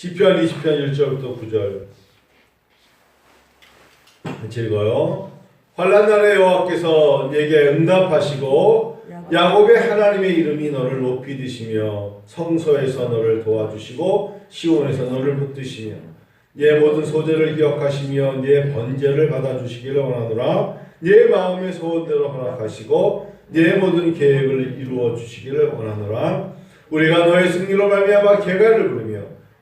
시편 20편 1절부터 9절. 같이 읽어요. 환란 날에 여호와께서 내게 응답하시고 야곱의 하나님의 이름이 너를 높이 드시며 성소에서 너를 도와주시고 시온에서 너를 붙드시며 네 모든 소재를 기억하시며 네 번제를 받아주시기를 원하노라. 네 마음의 소원대로 허락하시고 네 모든 계획을 이루어 주시기를 원하노라. 우리가 너의 승리로 말미암아 개가를 부르며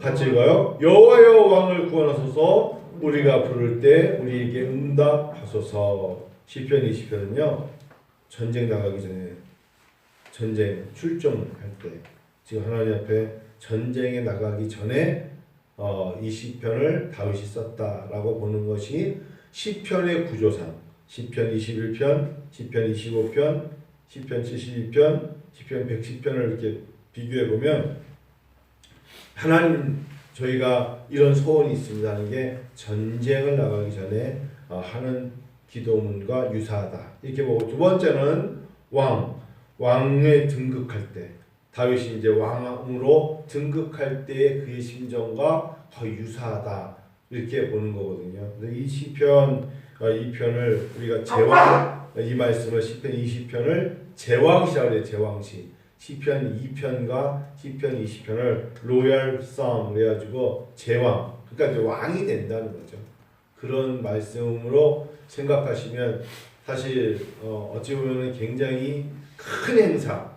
같이 읽어요. 여호와여 왕을 구원하소서. 우리가 부를 때 우리에게 응답하소서. 시편 20편은요 전쟁 나가기 전에 전쟁 출정할 때 지금 하나님 앞에 전쟁에 나가기 전에 어, 이 시편을 다윗이 썼다라고 보는 것이 시편의 구조상. 시편 21편, 시편 25편, 시편 72편, 시편 110편을 이렇게 비교해 보면 하나님 저희가 이런 소원이 있습니다 하는 게 전쟁을 나가기 전에 어, 하는 기도문과 유사하다 이렇게 보고 두 번째는 왕 왕에 등극할 때 다윗이 이제 왕으로 등극할 때의 그의 심정과 거의 유사하다 이렇게 보는 거거든요. 이 시편 어, 이 편을 우리가 제왕 이 말씀을 시편 20편을 제왕시라고 해요. 제왕시. 시편 2편과 시편 20편을 로얄 썸 그래가지고 제왕 그러니까 이제 왕이 된다는 거죠. 그런 말씀으로 생각하시면 사실 어, 어찌 보면 굉장히 큰 행사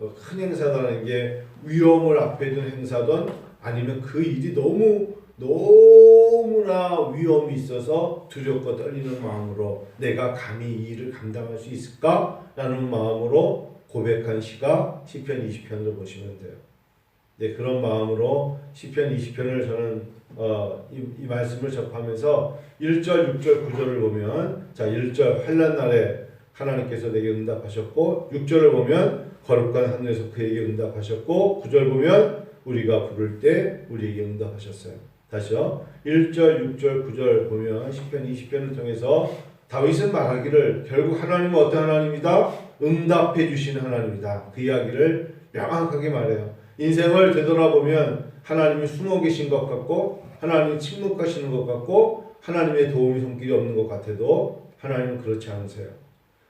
어, 큰 행사라는 게 위험을 앞에 둔 행사든 아니면 그 일이 너무 너무나 위험이 있어서 두렵고 떨리는 마음으로 내가 감히 이 일을 감당할 수 있을까라는 마음으로 고백한 시가 시편 20편으로 보시면 돼요. 네, 그런 마음으로 시편 20편을 저는 어, 이, 이 말씀을 접하면서 1절, 6절, 9절을 보면 자 1절 환란 날에 하나님께서 내게 응답하셨고 6절을 보면 거룩한 하늘에서 그에게 응답하셨고 9절 보면 우리가 부를 때 우리에게 응답하셨어요. 다시요. 1절, 6절, 9절 보면 10편, 20편을 통해서 다윗은 말하기를 결국 하나님은 어떤 하나님이다? 응답해 주시는 하나님이다. 그 이야기를 명확하게 말해요. 인생을 되돌아보면 하나님이 숨어 계신 것 같고 하나님이 침묵하시는 것 같고 하나님의 도움이 손길이 없는 것 같아도 하나님은 그렇지 않으세요.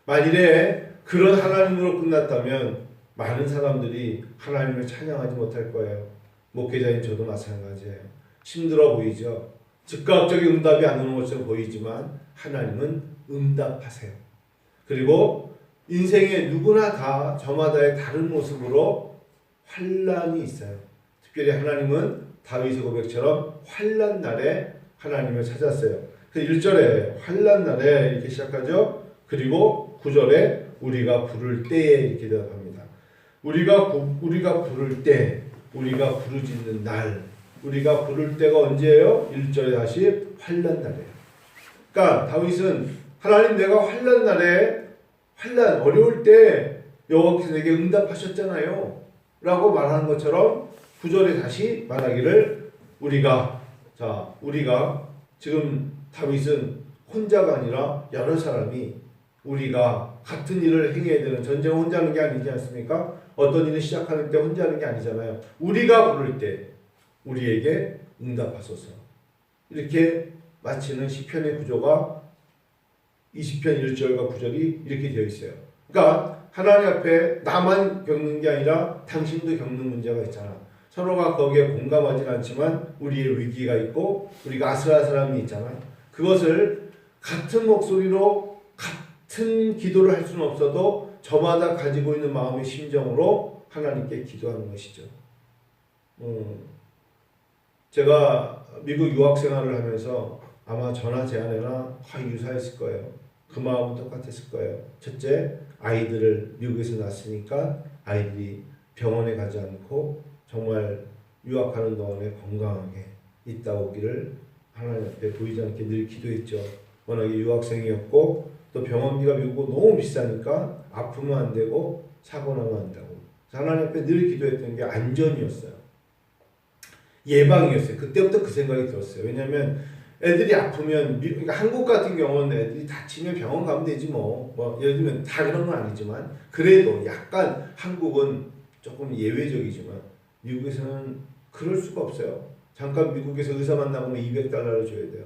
만일에 그런 하나님으로 끝났다면 많은 사람들이 하나님을 찬양하지 못할 거예요. 목회자인 저도 마찬가지예요. 힘들어 보이죠. 즉각적인 응답이 안 오는 것처럼 보이지만 하나님은 응답하세요. 그리고 인생에 누구나 다 저마다의 다른 모습으로 환란이 있어요. 특별히 하나님은 다윗의 고백처럼 환란 날에 하나님을 찾았어요. 그 1절에 환란 날에 이렇게 시작하죠. 그리고 9절에 우리가 부를 때에 이렇게 대답합니다. 우리가 구, 우리가 부를 때, 우리가 부르짖는 날, 우리가 부를 때가 언제예요? 1절에 다시 환란 날이에요. 그러니까 다윗은 하나님 내가 환란 날에 환란 어려울 때 여호와께서 내게 응답하셨잖아요. 라고 말하는 것처럼 9절에 다시 말하기를 우리가 자, 우리가 지금 다윗은 혼자가 아니라 여러 사람이 우리가 같은 일을 행해야 되는 전쟁 혼자 하는 게 아니지 않습니까? 어떤 일을 시작하는 때 혼자 하는 게 아니잖아요. 우리가 부를 때 우리에게 응답하소서. 이렇게 마치는 시편의 구조가 20편 1절과 9절이 이렇게 되어 있어요. 그러니까 하나님 앞에 나만 겪는 게 아니라 당신도 겪는 문제가 있잖아. 서로가 거기에 공감하진 않지만 우리의 위기가 있고 우리가 아슬아슬함이 있잖아요. 그것을 같은 목소리로 같은 기도를 할 수는 없어도 저마다 가지고 있는 마음의 심정으로 하나님께 기도하는 것이죠. 음, 제가 미국 유학 생활을 하면서 아마 전화 제 아내랑 거의 유사했을 거예요. 그 마음은 똑같았을 거예요. 첫째, 아이들을 미국에서 낳았으니까 아이들이 병원에 가지 않고 정말 유학하는 동안에 건강하게 있다 오기를 하나님 앞에 보이지 않게 늘 기도했죠. 워낙에 유학생이었고 또 병원비가 미국 너무 비싸니까 아프면 안 되고 사고 나면 안 되고 하나님 앞에 늘 기도했던 게 안전이었어요. 예방이었어요. 그때부터 그 생각이 들었어요. 왜냐하면 애들이 아프면 미- 그러니까 한국 같은 경우는 애들이 다치면 병원 가면 되지 뭐. 뭐 예를 들면 다 그런 건 아니지만 그래도 약간 한국은 조금 예외적이지만 미국에서는 그럴 수가 없어요. 잠깐 미국에서 의사 만나보면 200달러를 줘야 돼요.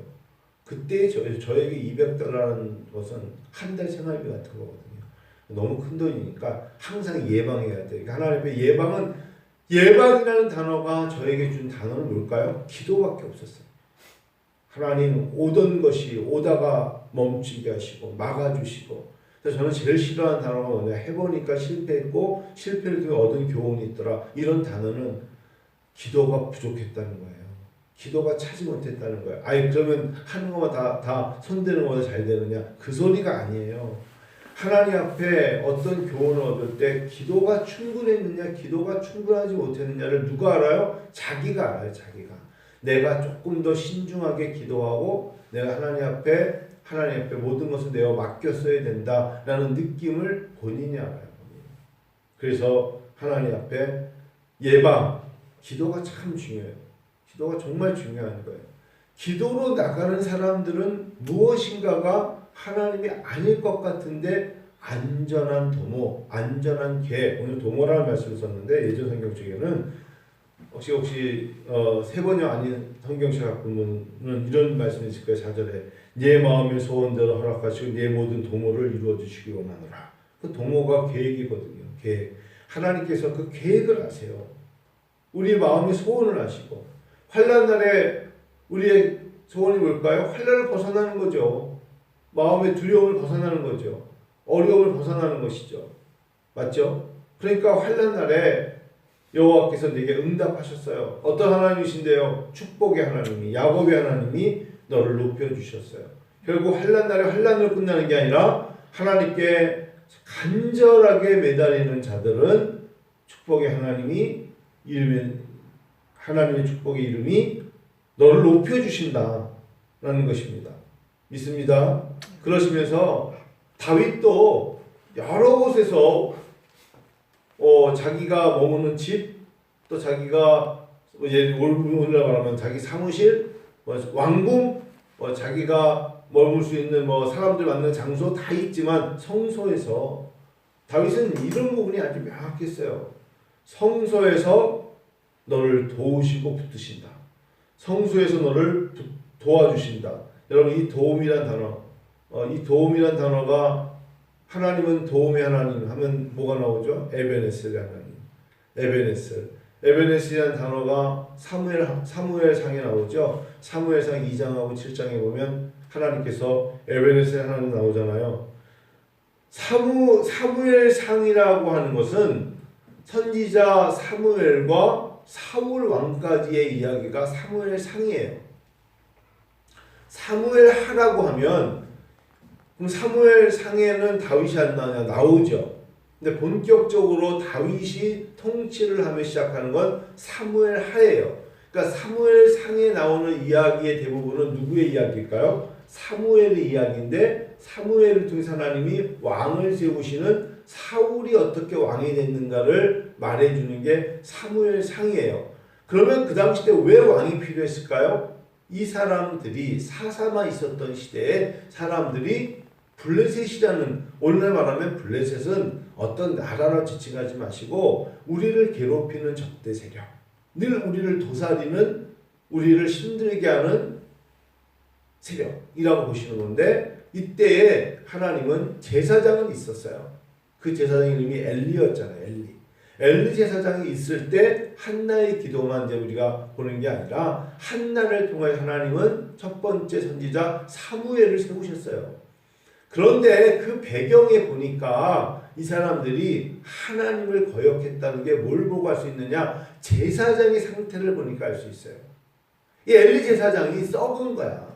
그때 저, 저에게 200달러라는 것은 한 달 생활비 같은 거거든요. 너무 큰 돈이니까 항상 예방해야 돼. 그러니까 하나님 앞에 예방은 예방이라는 단어가 저에게 준 단어는 뭘까요? 기도밖에 없었어요. 하나님 오던 것이 오다가 멈추게 하시고 막아주시고 그래서 저는 제일 싫어하는 단어가 뭐냐 해보니까 실패했고 실패를 통해 얻은 교훈이 있더라 이런 단어는 기도가 부족했다는 거예요. 기도가 차지 못했다는 거예요. 아니 그러면 하는 것만 다 다 손대는 것보다 잘 되느냐 그 소리가 아니에요. 하나님 앞에 어떤 교훈을 얻을 때 기도가 충분했느냐 기도가 충분하지 못했느냐를 누가 알아요? 자기가 알아요. 자기가. 내가 조금 더 신중하게 기도하고 내가 하나님 앞에 하나님 앞에 모든 것을 내어 맡겼어야 된다라는 느낌을 본인이 알아요. 그래서 하나님 앞에 예방, 기도가 참 중요해요. 기도가 정말 중요한 거예요. 기도로 나가는 사람들은 무엇인가가 하나님이 아닐 것 같은데 안전한 도모, 안전한 계획. 오늘 도모라는 말씀을 썼는데 예전 성경 중에는 혹시 혹시 어, 세 번이 아닌 성경책 보면은 이런 말씀이 있을 거예요. 4절에 내 마음의 소원대로 허락하시고 내 모든 도모를 이루어 주시기 원하노라. 그 도모가 계획이거든요. 계획. 하나님께서 그 계획을 아세요. 우리 마음의 소원을 아시고 환란 날에 우리의 소원이 뭘까요? 환란을 벗어나는 거죠. 마음의 두려움을 벗어나는 거죠. 어려움을 벗어나는 것이죠. 맞죠? 그러니까 환란 날에 여호와께서 내게 응답하셨어요. 어떤 하나님이신데요? 축복의 하나님이 야곱의 하나님이 너를 높여 주셨어요. 결국 환란 날에 환란으로 끝나는 게 아니라 하나님께 간절하게 매달리는 자들은 축복의 하나님이 이름에 하나님의 축복의 이름이 너를 높여 주신다라는 것입니다. 믿습니다. 그러시면서 다윗도 여러 곳에서 어, 자기가 머무는 집, 또 자기가 뭐 예를 오늘날 말하면 자기 사무실, 뭐 왕궁, 뭐 자기가 머물 수 있는 뭐 사람들 만나는 장소 다 있지만 성소에서 다윗은 이런 부분이 아주 명확했어요. 성소에서 너를 도우시고 붙드신다. 성소에서 너를 부- 도와주신다. 여러분 이 도움이란 단어, 어, 이 도움이란 단어가 하나님은 도움의 하나님 하면 뭐가 나오죠? 에베네셀 하나님. 에베네셀. 에베네셀이라는 단어가 사무엘 사무엘 상에 나오죠. 사무엘상 2장하고 7장에 보면 하나님께서 에베네셀 하나님 나오잖아요. 사무 사무엘 상이라고 하는 것은 선지자 사무엘과 사울 왕까지의 이야기가 사무엘 상이에요. 사무엘 하라고 하면 그럼 사무엘 상에는 다윗이 안 나오냐 나오죠. 근데 본격적으로 다윗이 통치를 하며 시작하는 건 사무엘 하예요. 그러니까 사무엘 상에 나오는 이야기의 대부분은 누구의 이야기일까요? 사무엘의 이야기인데 사무엘을 통해서 하나님이 왕을 세우시는 사울이 어떻게 왕이 됐는가를 말해주는 게 사무엘 상이에요. 그러면 그 당시 때 왜 왕이 필요했을까요? 이 사람들이 사사마 있었던 시대에 사람들이 블레셋이라는 오늘날 말하면 블레셋은 어떤 나라로 지칭하지 마시고 우리를 괴롭히는 적대 세력, 늘 우리를 도사리는 우리를 힘들게 하는 세력이라고 보시는 건데 이때에 하나님은 제사장은 있었어요. 그 제사장 이름이 엘리였잖아요. 엘리. 엘리 제사장이 있을 때 한나의 기도만 이제 우리가 보는 게 아니라 한나를 통해 하나님은 첫 번째 선지자 사무엘을 세우셨어요. 그런데 그 배경에 보니까 이 사람들이 하나님을 거역했다는 게 뭘 보고 알수 있느냐? 제사장의 상태를 보니까 알 수 있어요. 이 엘리 제사장이 썩은 거야.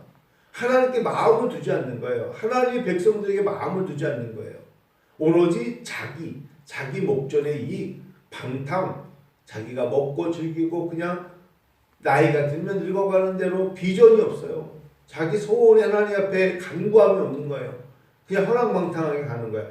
하나님께 마음을 두지 않는 거예요. 하나님의 백성들에게 마음을 두지 않는 거예요. 오로지 자기, 자기 목전의 이익, 방탕, 자기가 먹고 즐기고 그냥 나이가 들면 늙어가는 대로 비전이 없어요. 자기 소원이 하나님 앞에 간구함이 없는 거예요. 그냥 허랑방탕하게 가는 거예요.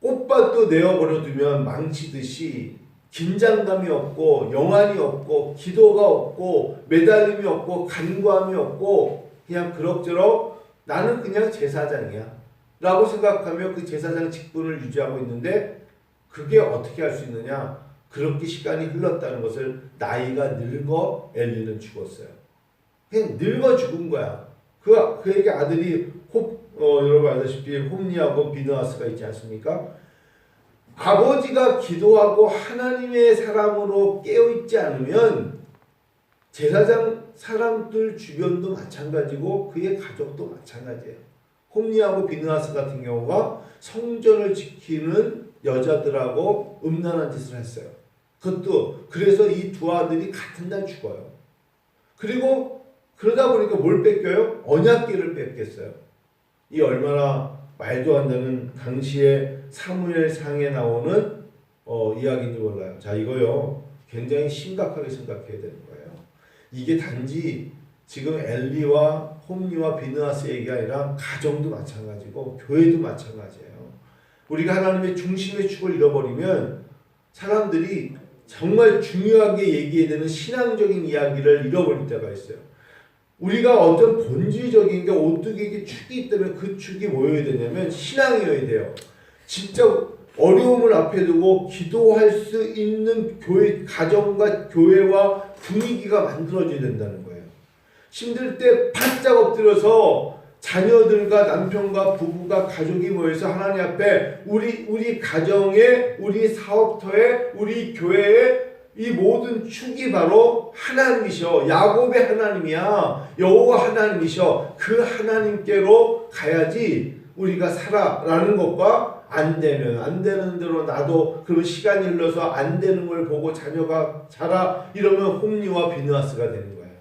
꽃밭도 내어버려 두면 망치듯이 긴장감이 없고 영안이 없고 기도가 없고 매달림이 없고 간구함이 없고 그냥 그럭저럭 나는 그냥 제사장이야. 라고 생각하며 그 제사장 직분을 유지하고 있는데 그게 어떻게 할 수 있느냐? 그렇게 시간이 흘렀다는 것을 나이가 늙어 엘리는 죽었어요. 그냥 늙어 죽은 거야. 그, 그에게 아들이 홉, 어, 여러분 알다시피 홈리하고 비느하스가 있지 않습니까 아버지가 기도하고 하나님의 사람으로 깨어있지 않으면 제사장 사람들 주변도 마찬가지고 그의 가족도 마찬가지예요. 홈리하고 비느하스 같은 경우가 성전을 지키는 여자들하고 음란한 짓을 했어요. 그것도 그래서 이 두 아들이 같은 날 죽어요. 그리고 그러다 보니까 뭘 뺏겨요? 언약궤를 뺏겼어요. 이 얼마나 말도 안 되는 당시에 사무엘상에 나오는 어, 이야기인지 몰라요. 자 이거요 굉장히 심각하게 생각해야 되는 거예요. 이게 단지 지금 엘리와 홈리와 비느하스 얘기가 아니라 가정도 마찬가지고 교회도 마찬가지예요. 우리가 하나님의 중심의 축을 잃어버리면 사람들이 정말 중요하게 얘기해야 되는 신앙적인 이야기를 잃어버릴 때가 있어요. 우리가 어떤 본질적인 게 오뚜기에게 축이 있다면 그 축이 뭐여야 되냐면 신앙이어야 돼요. 진짜 어려움을 앞에 두고 기도할 수 있는 교회 가정과 교회와 분위기가 만들어져야 된다는 거예요. 힘들 때 바짝 엎드려서 자녀들과 남편과 부부가 가족이 모여서 하나님 앞에 우리 우리 가정에 우리 사업터에 우리 교회에 이 모든 축이 바로 하나님이셔. 야곱의 하나님이야. 여호와 하나님이셔. 그 하나님께로 가야지 우리가 살아라는 것과 안 되면 안 되는 대로 나도 그런 시간이 흘러서 안 되는 걸 보고 자녀가 자라 이러면 홈리와 비느하스가 되는 거예요.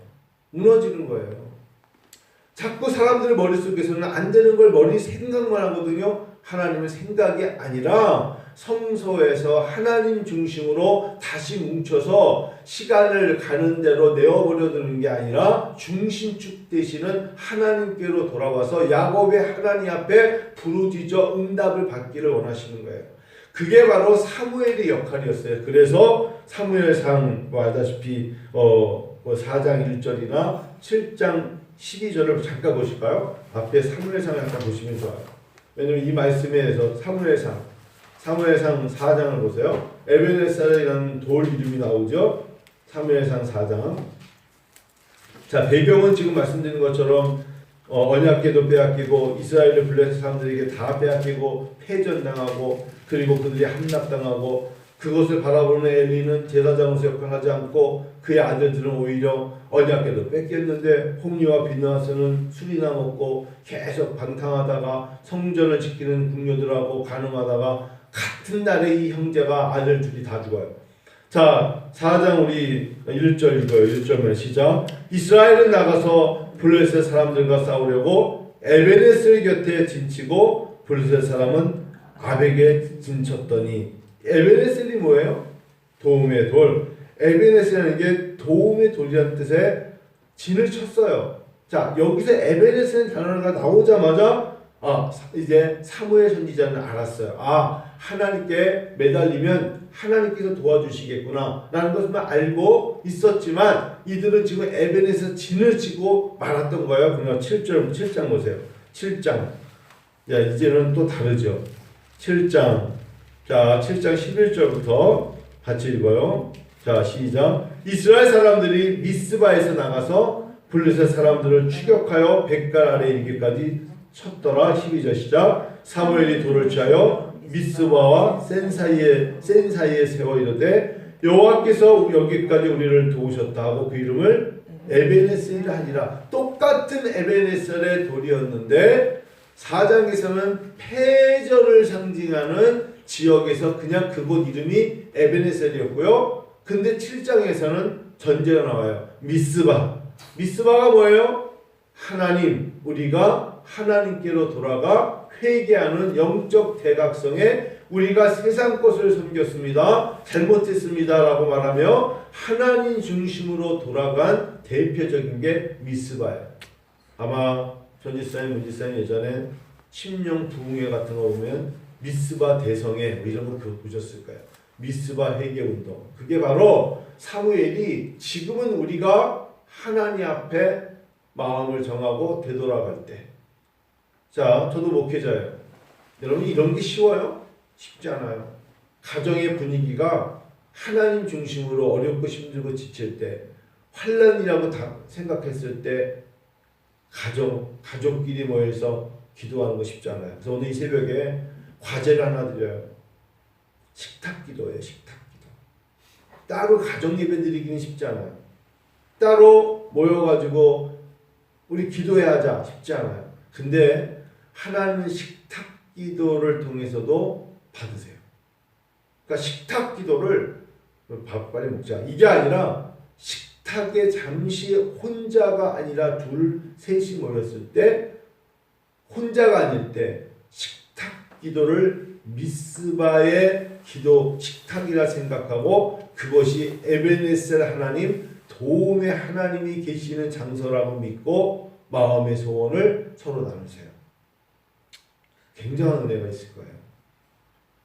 무너지는 거예요. 자꾸 사람들 머릿속에서는 안 되는 걸 머리 생각만 하거든요 하나님의 생각이 아니라 성소에서 하나님 중심으로 다시 뭉쳐서 시간을 가는 대로 내어버려 두는 게 아니라 중심축 되시는 하나님께로 돌아와서 야곱의 하나님 앞에 부르짖어 응답을 받기를 원하시는 거예요. 그게 바로 사무엘의 역할이었어요. 그래서 사무엘상 뭐 알다시피 어, 뭐 4장 1절이나 7장 12절을 잠깐 보실까요? 앞에 사무엘상을 잠깐 보시면 좋아요. 왜냐면 이 말씀에서 사무엘상 사무엘상 4장을 보세요. 에베네셀이라는 돌 이름이 나오죠. 사무엘상 4장. 자 배경은 지금 말씀드린 것처럼 어, 언약궤도 빼앗기고 이스라엘의 블레셋 사람들에게 다 빼앗기고 패전당하고 그리고 그들이 함락당하고 그것을 바라보는 엘리는 제사장으로서 역할을 하지 않고 그의 아들들은 오히려 언약궤도 뺏겼는데 홈리와 비나스는 술이나 먹고 계속 방탕하다가 성전을 지키는 궁녀들하고 가늠하다가 같은 날에 이 형제가 아들 둘이 다 죽어요. 자, 4장 우리 1절 읽어요. 1절만 시작. 이스라엘은 나가서 블레셋 사람들과 싸우려고 에베네스 곁에 진치고 블레셋 사람은 아벡에 진쳤더니 에베네셀이 뭐예요? 도움의 돌. 에베네스라는 게 도움의 돌이라는 뜻의 진을 쳤어요. 자, 여기서 에베네스라는 단어가 나오자마자 아, 이제 사무엘 선지자는 알았어요. 아, 하나님께 매달리면 하나님께서 도와주시겠구나 라는 것을 알고 있었지만 이들은 지금 에벤에서 진을 치고 말았던 거예요. 그러나 7절, 7장 보세요. 7장. 야, 이제는 또 다르죠. 7장. 자, 7장 11절부터 같이 읽어요. 자, 시작. 이스라엘 사람들이 미스바에서 나가서 블레셋 사람들을 추격하여 백갈 아래 이르기까지 쳤더라. 12절 시작. 사무엘이 돌을 취하여 미스바와 센 사이에 센 사이에 세워 이르되 여호와께서 여기까지 우리를 도우셨다 하고 그 이름을 에베네셀이라 하니라 똑같은 에베네셀의 돌이었는데 4장에서는 패전을 상징하는 지역에서 그냥 그곳 이름이 에베네셀이었고요. 근데 7장에서는 전제가 나와요. 미스바. 미스바가 뭐예요? 하나님 우리가 하나님께로 돌아가 회개하는 영적 대각성에 우리가 세상 것을 섬겼습니다. 잘못했습니다 라고 말하며 하나님 중심으로 돌아간 대표적인 게 미스바예요. 아마 전지사님, 문지사님 예전에 침령 부흥회 같은 거 보면 미스바 대성회 뭐 이런 거 그거 보셨을 거예요. 미스바 회개 운동. 그게 바로 사무엘이 지금은 우리가 하나님 앞에 마음을 정하고 되돌아갈 때. 자, 저도 목회자예요. 여러분 이런 게 쉬워요? 쉽지 않아요. 가정의 분위기가 하나님 중심으로 어렵고 힘들고 지칠 때, 환란이라고 다 생각했을 때, 가족 가족끼리 모여서 기도하는 거 쉽지 않아요. 그래서 오늘 이 새벽에 과제를 하나 드려요. 식탁 기도예요. 식탁 기도. 따로 가정 예배 드리기는 쉽지 않아요. 따로 모여가지고 우리 기도해야 하자 쉽지 않아요. 근데 하나님은 식탁 기도를 통해서도 받으세요. 그러니까 식탁 기도를 밥 빨리 먹자 이게 아니라 식탁에 잠시 혼자가 아니라 둘 셋이 모였을 때 혼자가 아닐 때 기도를 미스바의 기도 식탁이라 생각하고 그것이 에베네셀 하나님 도움의 하나님이 계시는 장소라고 믿고 마음의 소원을 서로 나누세요. 굉장한 은혜가 있을 거예요.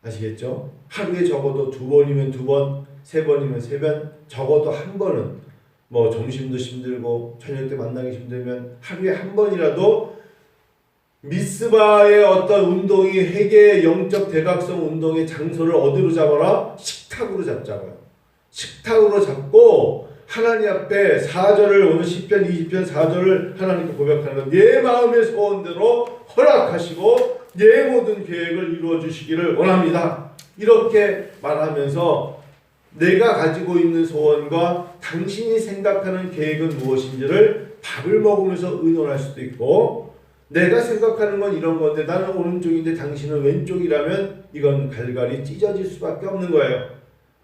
아시겠죠? 하루에 적어도 두 번이면 두 번, 세 번이면 세 번, 적어도 한 번은 뭐 점심도 힘들고 저녁 때 만나기 힘들면 하루에 한 번이라도 미스바의 어떤 운동이 회개의 영적 대각성 운동의 장소를 어디로 잡아라? 식탁으로 잡자고요. 식탁으로 잡고 하나님 앞에 4절을 오늘 10편 20편 4절을 하나님께 고백하는 것. 내 마음의 소원대로 허락하시고 내 모든 계획을 이루어 주시기를 원합니다. 이렇게 말하면서 내가 가지고 있는 소원과 당신이 생각하는 계획은 무엇인지를 밥을 먹으면서 의논할 수도 있고 내가 생각하는 건 이런 건데 나는 오른쪽인데 당신은 왼쪽이라면 이건 갈갈이 찢어질 수밖에 없는 거예요.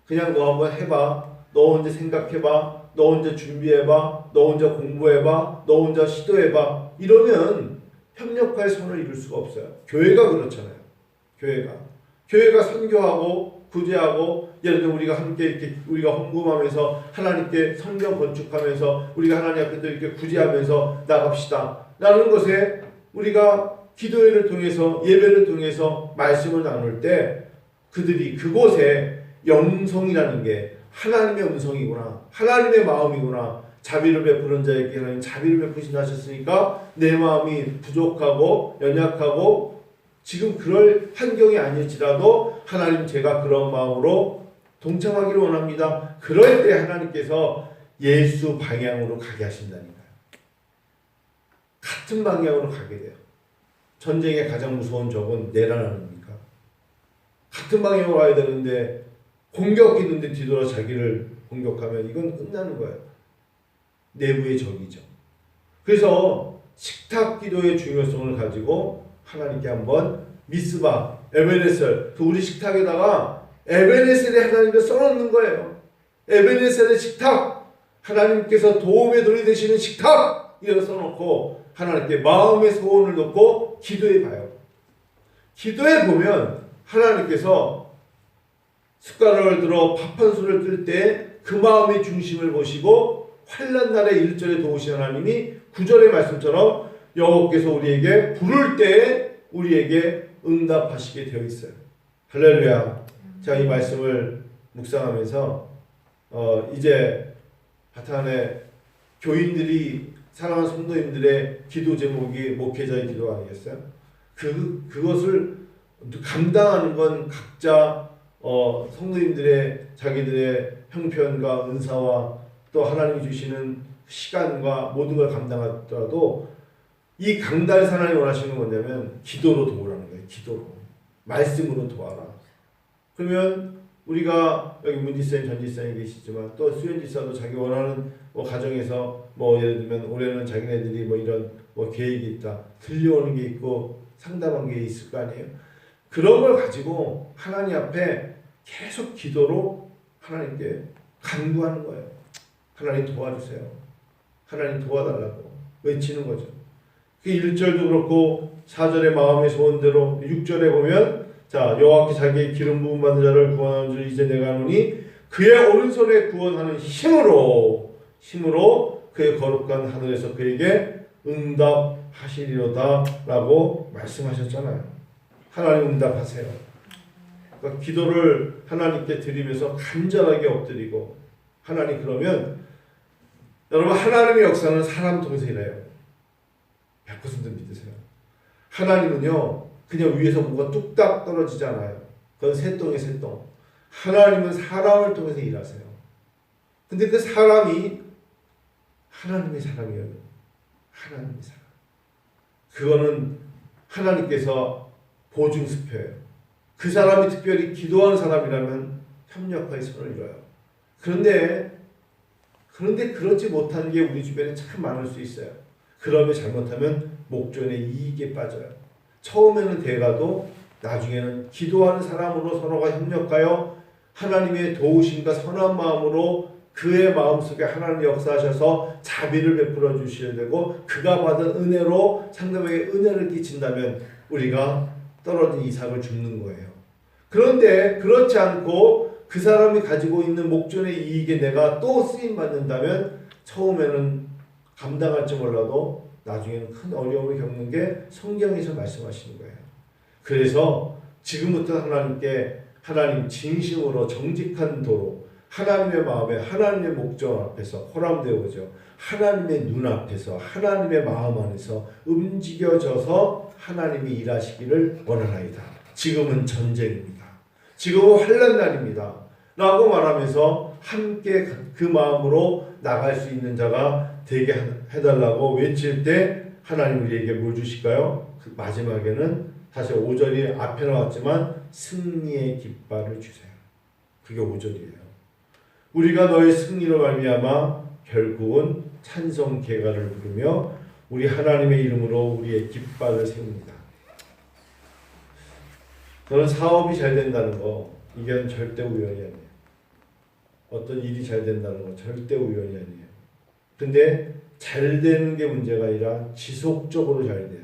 그냥 너 한번 해봐. 너 혼자 생각해봐. 너 혼자 준비해봐. 너 혼자 공부해봐. 너 혼자 시도해봐. 이러면 협력할 손을 이룰 수가 없어요. 교회가 그렇잖아요. 교회가. 교회가 선교하고 구제하고 예를 들어 우리가 함께 이렇게 우리가 헌금하면서 하나님께 성경 건축하면서 우리가 하나님 앞에 또 이렇게 구제하면서 나갑시다. 라는 것에 우리가 기도회를 통해서 예배를 통해서 말씀을 나눌 때 그들이 그곳에 영성이라는 게 하나님의 음성이구나. 하나님의 마음이구나. 자비를 베푸는 자에게 하나님 자비를 베푸신다 하셨으니까 내 마음이 부족하고 연약하고 지금 그럴 환경이 아닐지라도 하나님 제가 그런 마음으로 동참하기를 원합니다. 그럴 때 하나님께서 예수 방향으로 가게 하신다니까요. 같은 방향으로 가게 돼요. 전쟁의 가장 무서운 적은 내란 아닙니까? 같은 방향으로 가야 되는데 공격 있는데 뒤돌아 자기를 공격하면 이건 끝나는 거예요. 내부의 적이죠. 그래서 식탁 기도의 중요성을 가지고 하나님께 한번 미스바, 에베네셀, 그 우리 식탁에다가 에베네셀의 하나님을 써놓는 거예요. 에베네셀의 식탁, 하나님께서 도움의 돈이 되시는 식탁 이렇게 써놓고 하나님께 마음의 소원을 놓고 기도해 봐요. 기도해 보면 하나님께서 숟가락을 들어 밥 한 술을 뜰 때 그 마음의 중심을 보시고 환란 날에 일절에 도우신 하나님이 구절의 말씀처럼 여호께서 우리에게 부를 때 우리에게 응답하시게 되어 있어요. 할렐루야. 제가 이 말씀을 묵상하면서 어 이제 바탕에 교인들이 사랑하는 성도님들의 기도 제목이 목회자의 기도 아니겠어요? 그 그것을 감당하는 건 각자 어, 성도님들의 자기들의 형편과 은사와 또 하나님이 주시는 시간과 모든 걸 감당하더라도 이 강달 하나님 원하시는 건 뭐냐면 기도로 도우라는 거예요. 기도로 말씀으로 도와라. 그러면 우리가 여기 문지쌤, 전지쌤이 계시지만 또 수연지사도 자기 원하는 뭐 가정에서 뭐 예를 들면 올해는 자기네들이 뭐 이런 뭐 계획이 있다 들려오는 게 있고 상담한 게 있을 거 아니에요. 그런 걸 가지고 하나님 앞에 계속 기도로 하나님께 간구하는 거예요. 하나님 도와주세요. 하나님 도와달라고 외치는 거죠. 그 1절도 그렇고 4절의 마음의 소원대로 6절에 보면 자 여호와께 자기의 기름 부음 받은 자를 구원하는 줄 이제 내가 아노니 그의 오른손에 구원하는 힘으로 힘으로 그의 거룩한 하늘에서 그에게 응답하시리로다 라고 말씀하셨잖아요. 하나님 응답하세요. 그러니까 기도를 하나님께 드리면서 간절하게 엎드리고 하나님 그러면 여러분 하나님의 역사는 사람 일해요. 100% 믿으세요. 하나님은요 그냥 위에서 뭐가 뚝딱 떨어지잖아요. 그건 새똥이 새똥. 하나님은 사람을 통해서 일하세요. 근데 그 사람이 하나님의 사람이에요. 하나님의 사람. 그거는 하나님께서 보증수표예요. 그 사람이 특별히 기도하는 사람이라면 협력하여 손을 이뤄요. 그런데 그런데 그렇지 못한 게 우리 주변에 참 많을 수 있어요. 그러면 잘못하면 목전의 이익에 빠져요. 처음에는 대가도 나중에는 기도하는 사람으로 서로가 협력하여 하나님의 도우심과 선한 마음으로 그의 마음속에 하나님 역사하셔서 자비를 베풀어 주셔야 되고 그가 받은 은혜로 상대방에게 은혜를 끼친다면 우리가 떨어진 이삭을 줍는 거예요. 그런데 그렇지 않고 그 사람이 가지고 있는 목전의 이익에 내가 또 쓰임 받는다면 처음에는 감당할지 몰라도 나중에는 큰 어려움을 겪는 게 성경에서 말씀하시는 거예요. 그래서 지금부터 하나님께 하나님 진심으로 정직한 도로 하나님의 마음에 하나님의 목적 앞에서 호람되어오죠. 하나님의 눈 앞에서 하나님의 마음 안에서 움직여져서 하나님이 일하시기를 원하나이다. 지금은 전쟁입니다. 지금은 환란 날입니다. 라고 말하면서 함께 그 마음으로 나갈 수 있는 자가 되게 해달라고 외칠 때 하나님 우리에게 뭘 주실까요? 그 마지막에는 사실 5절이 앞에 나왔지만 승리의 깃발을 주세요. 그게 5절이에요. 우리가 너의 승리로 말미암아 결국은 찬송 개가를 부르며 우리 하나님의 이름으로 우리의 깃발을 세웁니다. 저는 사업이 잘 된다는 거 이건 절대 우연이 아니에요. 어떤 일이 잘 된다는 건 절대 우연이 아니에요. 근데 잘 되는 게 문제가 아니라 지속적으로 잘 돼야 돼요.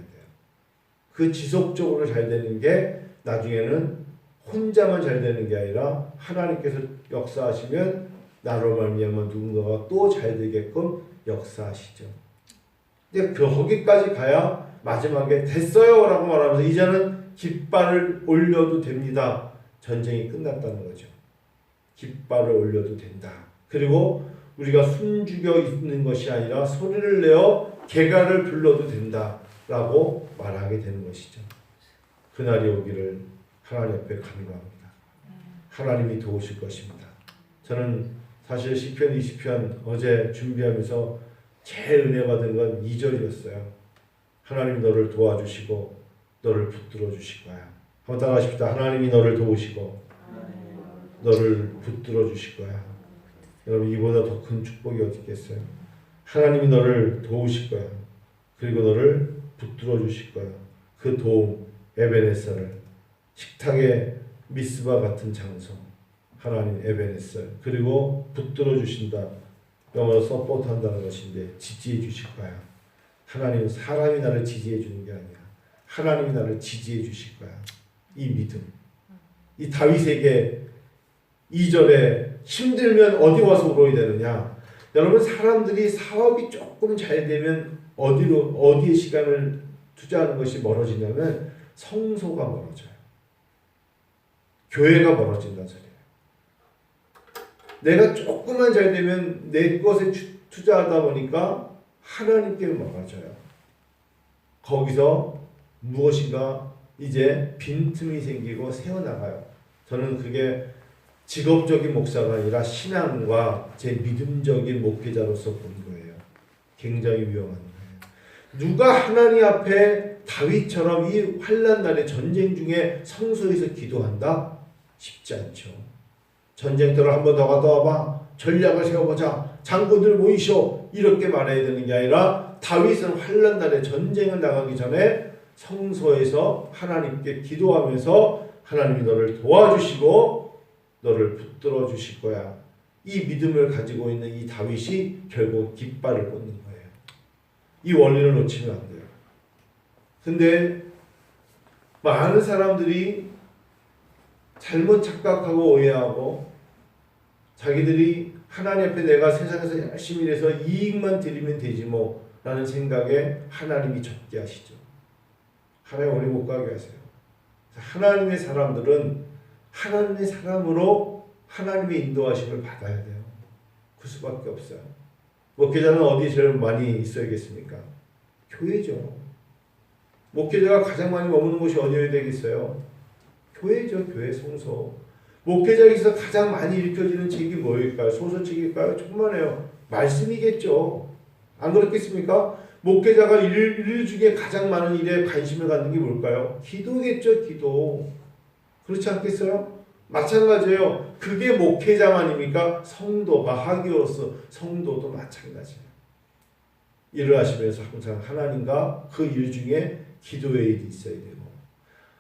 그 지속적으로 잘 되는 게 나중에는 혼자만 잘 되는 게 아니라 하나님께서 역사하시면 나로 말미암아 누군가가 또 잘 되게끔 역사하시죠. 근데 그 거기까지 가야 마지막에 됐어요라고 말하면서 이제는 깃발을 올려도 됩니다. 전쟁이 끝났다는 거죠. 깃발을 올려도 된다. 그리고 우리가 숨죽여 있는 것이 아니라 소리를 내어 개가를 불러도 된다 라고 말하게 되는 것이죠. 그날이 오기를 하나님 앞에 간구합니다. 하나님이 도우실 것입니다. 저는 사실 시편 20편 어제 준비하면서 제일 은혜 받은 건 2절이었어요. 하나님 너를 도와주시고 너를 붙들어 주실 거야. 한번 따라하십시다. 하나님이 너를 도우시고 너를 붙들어 주실 거야. 여러분 이보다 더 큰 축복이 어디 있겠어요? 하나님이 너를 도우실 거야. 그리고 너를 붙들어 주실 거야. 그 도움 에베네서를 식탁에 미스바 같은 장소 하나님 에베네서 그리고 붙들어 주신다. 영어로 서포트한다는 것인데 지지해 주실 거야. 하나님은 사람이 나를 지지해 주는 게 아니야. 하나님이 나를 지지해 주실 거야. 이 믿음. 이 다윗에게 2절에 힘들면 어디 와서 울어야 되느냐? 여러분 사람들이 사업이 조금 잘 되면 어디로 어디에 시간을 투자하는 것이 멀어지냐면 성소가 멀어져요. 교회가 멀어진다는 소리예요. 내가 조금만 잘 되면 내 것에 투자하다 보니까 하나님께 멀어져요. 거기서 무엇인가 이제 빈틈이 생기고 새어나가요. 저는 그게 직업적인 목사가 아니라 신앙과 제 믿음적인 목회자로서 본 거예요. 굉장히 위험한 거예요. 누가 하나님 앞에 다윗처럼 이 환란 날의 전쟁 중에 성소에서 기도한다? 쉽지 않죠. 전쟁터를 한 번 더 갔다 와봐. 전략을 세워보자. 장군들 모이쇼. 이렇게 말해야 되는 게 아니라 다윗은 환란 날에 전쟁을 나가기 전에 성소에서 하나님께 기도하면서 하나님이 너를 도와주시고 너를 붙들어 주실 거야. 이 믿음을 가지고 있는 이 다윗이 결국 깃발을 꽂는 거예요. 이 원리를 놓치면 안 돼요. 근데 많은 사람들이 잘못 착각하고 오해하고 자기들이 하나님 앞에 내가 세상에서 열심히 일해서 이익만 드리면 되지 뭐 라는 생각에 하나님이 적게 하시죠. 하나님 오래 못 가게 하세요. 하나님의 사람들은 하나님의 사람으로 하나님의 인도하심을 받아야 돼요. 그 수밖에 없어요. 목회자는 어디 제일 많이 있어야겠습니까? 교회죠. 목회자가 가장 많이 머무는 곳이 어디여야 되겠어요? 교회죠. 교회 성소. 목회자에게서 가장 많이 일으켜지는 책이 뭐일까요? 소설책일까요? 정말해요. 말씀이겠죠. 안 그렇겠습니까? 목회자가 일, 일 중에 가장 많은 일에 관심을 갖는 게 뭘까요? 기도겠죠, 기도. 그렇지 않겠어요? 마찬가지예요. 그게 목회자 아닙니까? 성도가 하기로서 성도도 마찬가지예요. 일을 하시면서 항상 하나님과 그 일 중에 기도의 일이 있어야 되고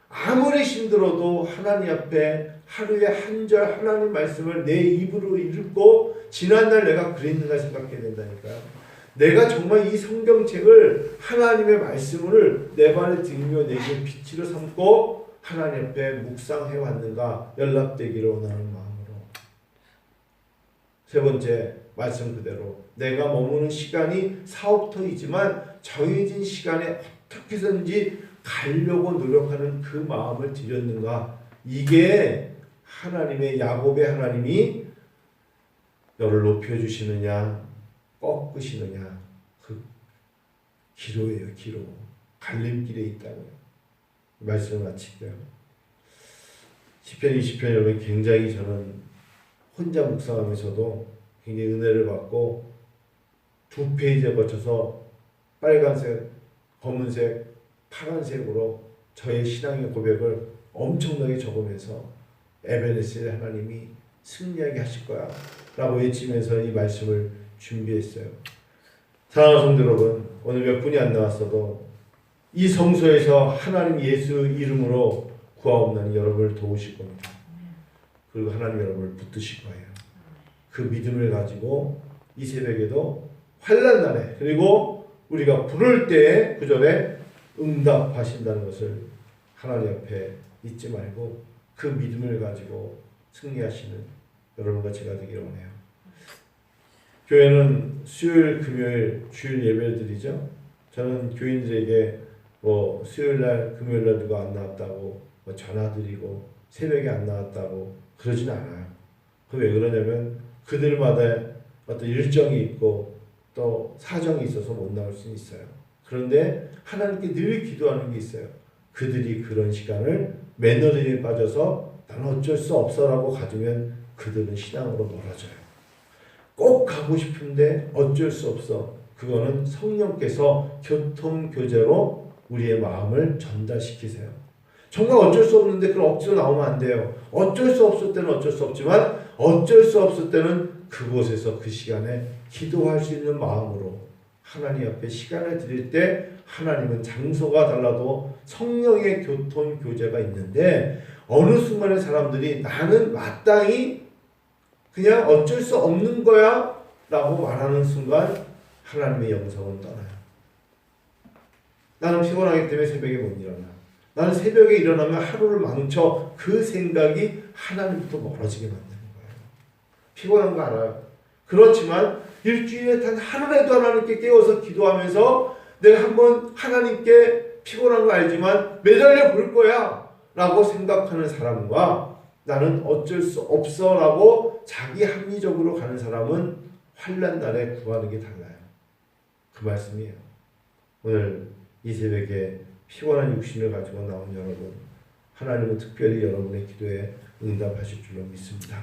아무리 힘들어도 하나님 앞에 하루에 한 절 하나님 말씀을 내 입으로 읽고 지난날 내가 그랬는가 생각해야 된다니까요. 내가 정말 이 성경책을 하나님의 말씀을 내 발에 들며 내게 빛으로 삼고 하나님 앞에 묵상해 왔는가 연락되기를 원하는 마음으로 세 번째 말씀 그대로 내가 머무는 시간이 사업터이지만 정해진 시간에 어떻게 해서든지 가려고 노력하는 그 마음을 들였는가? 이게 하나님의 야곱의 하나님이 너를 높여 주시느냐 꺾으시느냐 그 기로예요 기로. 갈림길에 있다고요. 말씀을 마칠게요. 시편 20편 여러분 굉장히 저는 혼자 묵상하면서도 굉장히 은혜를 받고 두 페이지에 거쳐서 빨간색 검은색 파란색으로 저의 신앙의 고백을 엄청나게 적으면서 에베네스의 하나님이 승리하게 하실 거야 라고 외치면서 이 말씀을 준비했어요. 사랑하는 성도 여러분, 오늘 몇 분이 안 나왔어도 이 성소에서 하나님 예수 이름으로 구하옵나니 여러분을 도우실 겁니다. 그리고 하나님 여러분을 붙드실 거예요. 그 믿음을 가지고 이 새벽에도 환란 날에 그리고 우리가 부를 때에 구절에 응답하신다는 것을 하나님 앞에 잊지 말고 그 믿음을 가지고 승리하시는 여러분과 제가 되기를 원해요. 교회는 수요일, 금요일, 주일 예배를 드리죠. 저는 교인들에게 뭐 수요일 날, 금요일 날 누가 안 나왔다고 뭐 전화 드리고 새벽에 안 나왔다고 그러진 않아요. 그 왜 그러냐면 그들마다 어떤 일정이 있고 또 사정이 있어서 못 나올 수 있어요. 그런데 하나님께 늘 기도하는 게 있어요. 그들이 그런 시간을 매너리에 빠져서 난 어쩔 수 없어라고 가지면 그들은 신앙으로 멀어져요. 꼭 가고 싶은데 어쩔 수 없어. 그거는 성령께서 교통 교제로 우리의 마음을 전달시키세요. 정말 어쩔 수 없는데 그럼 억지로 나오면 안 돼요. 어쩔 수 없을 때는 어쩔 수 없지만 어쩔 수 없을 때는 그곳에서 그 시간에 기도할 수 있는 마음으로 하나님 앞에 시간을 드릴 때 하나님은 장소가 달라도 성령의 교통 교제가 있는데 어느 순간에 사람들이 나는 마땅히 그냥 어쩔 수 없는 거야 라고 말하는 순간 하나님의 영성은 떠나요. 나는 피곤하기 때문에 새벽에 못 일어나. 나는 새벽에 일어나면 하루를 망쳐 그 생각이 하나님부터 멀어지게 만드는 거예요. 피곤한 거 알아요. 그렇지만 일주일에 단 하루라도 하나님께 깨워서 기도하면서 내가 한번 하나님께 피곤한 거 알지만 매달려 볼 거야 라고 생각하는 사람과 나는 어쩔 수 없어 라고 자기 합리적으로 가는 사람은 환란 날에 구하는 게 달라요. 그 말씀이에요. 오늘 이 새벽에 피곤한 육신을 가지고 나온 여러분 하나님은 특별히 여러분의 기도에 응답하실 줄로 믿습니다.